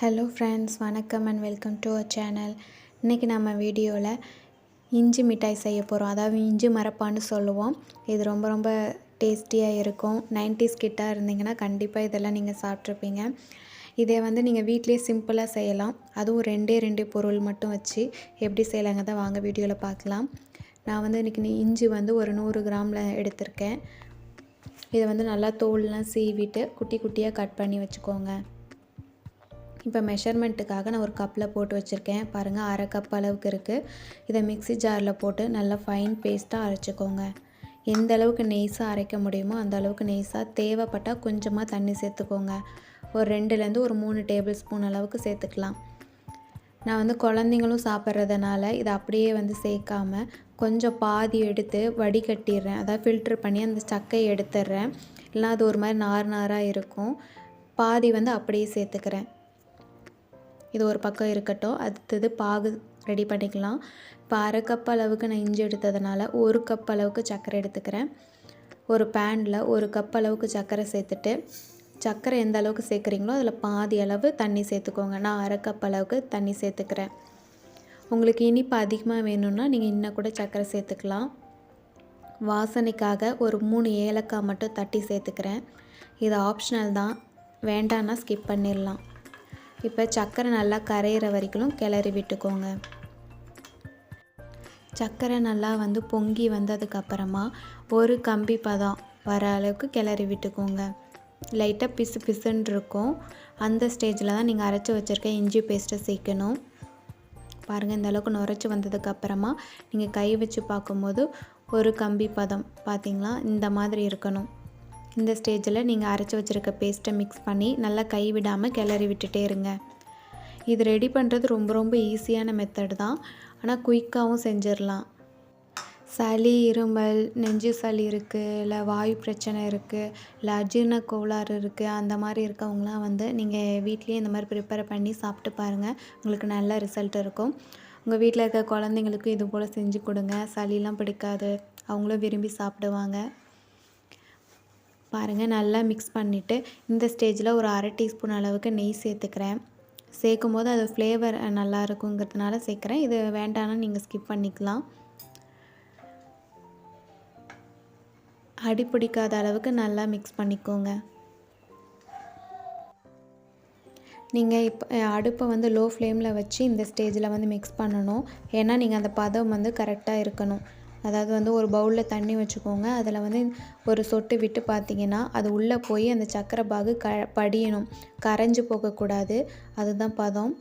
Hello friends வணக்கம் and welcome to our channel இன்றைக்கி நம்ம வீடியோவில் இஞ்சி மிட்டாய் செய்ய போகிறோம் அதாவது இஞ்சி மரப்பான்னு சொல்லுவோம். இது ரொம்ப ரொம்ப டேஸ்டியாக இருக்கும். நைன்டிஸ் கிட்டாக இருந்தீங்கன்னா கண்டிப்பாக இதெல்லாம் நீங்கள் சாப்பிட்ருப்பீங்க இதை வந்து நீங்கள் வீட்லேயே சிம்பிளாக செய்யலாம். அதுவும் ரெண்டே ரெண்டே பொருள் மட்டும் வச்சு எப்படி செய்யலாங்க தான் வாங்க வீடியோவில் பார்க்கலாம். நான் வந்து இன்றைக்கி இஞ்சி வந்து ஒரு நூறு கிராமில் எடுத்திருக்கேன். இதை வந்து நல்லா தோல்லாம் சீவிட்டு குட்டி குட்டியாக கட் பண்ணி வச்சுக்கோங்க. இப்போ மெஷர்மெண்ட்டுக்காக நான் ஒரு கப்பில் போட்டு வச்சுருக்கேன். பாருங்கள் அரை கப் அளவுக்கு இருக்குது இதை மிக்சி ஜாரில் போட்டு நல்லா ஃபைன் பேஸ்ட்டாக அரைச்சிக்கோங்க. எந்த அளவுக்கு நெய்ஸாக அரைக்க முடியுமோ அந்த அளவுக்கு நெய்ஸாக தேவைப்பட்டால் கொஞ்சமாக தண்ணி சேர்த்துக்கோங்க. ஒரு ரெண்டுலேருந்து ஒரு மூணு டேபிள் ஸ்பூன் அளவுக்கு சேர்த்துக்கலாம். நான் வந்து குழந்தைங்களும் சாப்பிட்றதுனால இதை அப்படியே வந்து சேர்க்காம கொஞ்சம் பாதி எடுத்து வடிகட்டிடுறேன். அதாவது ஃபில்ட்ரு பண்ணி அந்த சக்கையை எடுத்துடுறேன். இல்லைனா அது ஒரு மாதிரி நார் நாராக இருக்கும். பாதி வந்து அப்படியே சேர்த்துக்கிறேன். இது ஒரு பக்கம் இருக்கட்டும். அடுத்தது பாகு ரெடி பண்ணிக்கலாம். இப்போ அரை கப் அளவுக்கு நான் இஞ்சி எடுத்ததுனால ஒரு கப் அளவுக்கு சர்க்கரை எடுத்துக்கிறேன். ஒரு பேனில் ஒரு கப் அளவுக்கு சர்க்கரை சேர்த்துட்டு சர்க்கரை எந்த அளவுக்கு சேர்க்குறீங்களோ அதில் பாதி அளவு தண்ணி சேர்த்துக்கோங்க. நான் அரை கப் அளவுக்கு தண்ணி சேர்த்துக்கிறேன். உங்களுக்கு இனிப்பு அதிகமாக வேணும்னா நீங்கள் இன்னும் கூட சர்க்கரை சேர்த்துக்கலாம். வாசனைக்காக ஒரு மூணு ஏலக்காய் மட்டும் தட்டி சேர்த்துக்கிறேன். இது ஆப்ஷனல் தான். வேண்டான்னா ஸ்கிப் பண்ணிடலாம். இப்போ சர்க்கரை நல்லா கரையிற வரைக்கும் கிளறி விட்டுக்கோங்க. சர்க்கரை நல்லா வந்து பொங்கி வந்ததுக்கப்புறமா ஒரு கம்பி பதம் வர அளவுக்கு கிளறி விட்டுக்கோங்க. லைட்டாக பிசு பிசுன்னு இருக்கும். அந்த ஸ்டேஜில் தான் நீங்கள் அரைச்சி வச்சுருக்க இஞ்சி பேஸ்ட்டை சேர்க்கணும். பாருங்கள் இந்த அளவுக்கு நுரைச்சி வந்ததுக்கப்புறமா நீங்கள் கை வச்சு பார்க்கும்போது ஒரு கம்பி பதம் பார்த்திங்களா இந்த மாதிரி இருக்கணும். இந்த ஸ்டேஜில் நீங்கள் அரைச்சி வச்சுருக்க பேஸ்ட்டை மிக்ஸ் பண்ணி நல்லா கை விடாமல் கிளறி விட்டுட்டே இருங்க. இது ரெடி பண்ணுறது ரொம்ப ரொம்ப ஈஸியான மெத்தட் தான். ஆனால் குயிக்காகவும் செஞ்சிடலாம். சளி இருமல் நெஞ்சு சளி இருக்குது இல்லை வாயு பிரச்சனை இருக்குது இல்லை அஜீர்ண கோளாறு இருக்குது அந்த மாதிரி இருக்கவங்களாம் வந்து நீங்கள் வீட்லேயே இந்த மாதிரி ப்ரிப்பேர் பண்ணி சாப்பிட்டு பாருங்கள் உங்களுக்கு நல்ல ரிசல்ட் இருக்கும். உங்கள் வீட்டில் இருக்க குழந்தைங்களுக்கும் இது போல் செஞ்சு கொடுங்க. சளிலாம் பிடிக்காது. அவங்களும் விரும்பி சாப்பிடுவாங்க. பாருங்கள் நல்லா மிக்ஸ் பண்ணிவிட்டு இந்த ஸ்டேஜில் ஒரு அரை டீஸ்பூன் அளவுக்கு நெய் சேர்த்துக்கிறேன். சேர்க்கும் போது அது ஃப்ளேவர் நல்லா இருக்குங்கிறதுனால சேர்க்குறேன். இது வேண்டாம்னா நீங்கள் ஸ்கிப் பண்ணிக்கலாம். அடி பிடிக்காத அளவுக்கு நல்லா மிக்ஸ் பண்ணிக்கோங்க. நீங்கள் இப்போ அடுப்பை வந்து லோ ஃப்ளேமில் வச்சு இந்த ஸ்டேஜில் வந்து மிக்ஸ் பண்ணணும். ஏன்னா நீங்கள் அந்த பதம் வந்து கரெக்டாக இருக்கணும். அதாவது வந்து ஒரு பவுலில் தண்ணி வச்சுக்கோங்க. அதில் வந்து ஒரு சொட்டு விட்டு பார்த்தீங்கன்னா அது உள்ளே போய் அந்த சக்கரை பாகு க படியணும். கரைஞ்சி போகக்கூடாது. அதுதான் பதம்.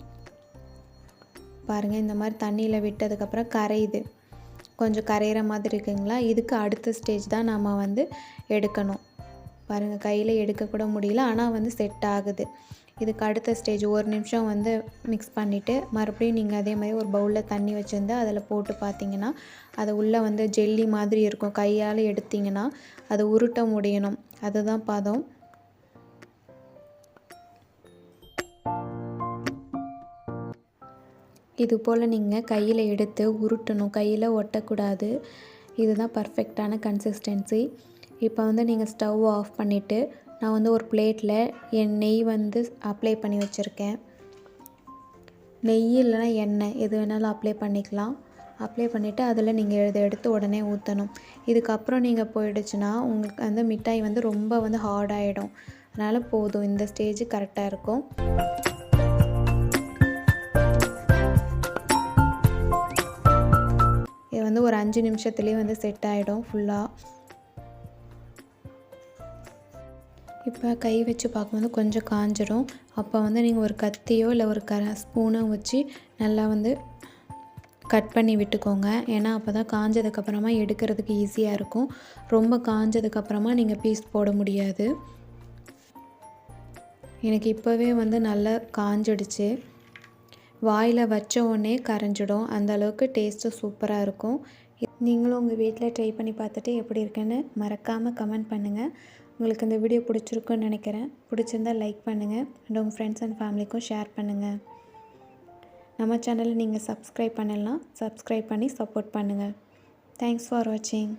பாருங்கள் இந்த மாதிரி தண்ணியில் விட்டதுக்கப்புறம் கரையுது. கொஞ்சம் கரையிற மாதிரி இருக்குங்களா? இதுக்கு அடுத்த ஸ்டேஜ் தான் நம்ம வந்து எடுக்கணும். பாருங்கள் கையில் எடுக்கக்கூட முடியல. ஆனால் வந்து செட் ஆகுது. இதுக்கு அடுத்த ஸ்டேஜ் ஒரு நிமிஷம் வந்து மிக்ஸ் பண்ணிவிட்டு மறுபடியும் நீங்கள் அதே மாதிரி ஒரு பவுலில் தண்ணி வச்சுருந்து அதில் போட்டு பார்த்தீங்கன்னா அது உள்ளே வந்து ஜெல்லி மாதிரி இருக்கும். கையால் எடுத்திங்கன்னா அது உருட்ட முடியணும். அதுதான் பதம். இது போல் நீங்கள் கையில் எடுத்து உருட்டணும். கையில் ஒட்டக்கூடாது. இதுதான் பர்ஃபெக்டான கன்சிஸ்டன்சி இப்போ வந்து நீங்கள் ஸ்டவ் ஆஃப் பண்ணிவிட்டு நான் வந்து ஒரு பிளேட்டில் என் நெய் வந்து அப்ளை பண்ணி வச்சுருக்கேன். நெய் இல்லைனா எண்ணெய் எது வேணாலும் அப்ளை பண்ணிக்கலாம். அப்ளை பண்ணிவிட்டு அதில் நீங்கள் இதை எடுத்து உடனே ஊற்றணும். இதுக்கப்புறம் நீங்கள் போயிடுச்சுன்னா உங்களுக்கு வந்து மிட்டாய் வந்து ரொம்ப வந்து ஹார்டாகிடும் அதனால் போதும் இந்த ஸ்டேஜ் கரெக்டாக இருக்கும். இது வந்து ஒரு அஞ்சு நிமிஷத்துலேயே வந்து செட் ஆகிடும் ஃபுல்லாக இப்போ கை வச்சு பார்க்கும்போது கொஞ்சம் காஞ்சிடும் அப்போ வந்து நீங்கள் ஒரு கத்தியோ இல்லை ஒரு க ஸ்பூனோ வச்சு நல்லா வந்து கட் பண்ணி விட்டுக்கோங்க. ஏன்னா அப்போ தான் காஞ்சதுக்கப்புறமா எடுக்கிறதுக்கு ஈஸியாக இருக்கும். ரொம்ப காஞ்சதுக்கப்புறமா நீங்கள் பீஸ் போட முடியாது. எனக்கு இப்போவே வந்து நல்லா காஞ்சிடுச்சு. வாயில் வச்ச உடனே கரைஞ்சிடும். அந்த அளவுக்கு டேஸ்ட்டு சூப்பராக இருக்கும். நீங்களும் உங்கள் வீட்டில் ட்ரை பண்ணி பார்த்துட்டு எப்படி இருக்குன்னு மறக்காமல் கமெண்ட் பண்ணுங்கள் உங்களுக்கு இந்த வீடியோ பிடிச்சிருக்குன்னு நினைக்கிறேன். பிடிச்சிருந்தால் லைக் பண்ணுங்கள் அண்ட் உங்கள் ஃப்ரெண்ட்ஸ் அண்ட் ஃபேமிலிக்கும் ஷேர் பண்ணுங்கள் நம்ம சேனலை நீங்கள் சப்ஸ்கிரைப் பண்ணலாம். சப்ஸ்கிரைப் பண்ணி சப்போர்ட் பண்ணுங்கள் தேங்க்ஸ் ஃபார் வாட்சிங்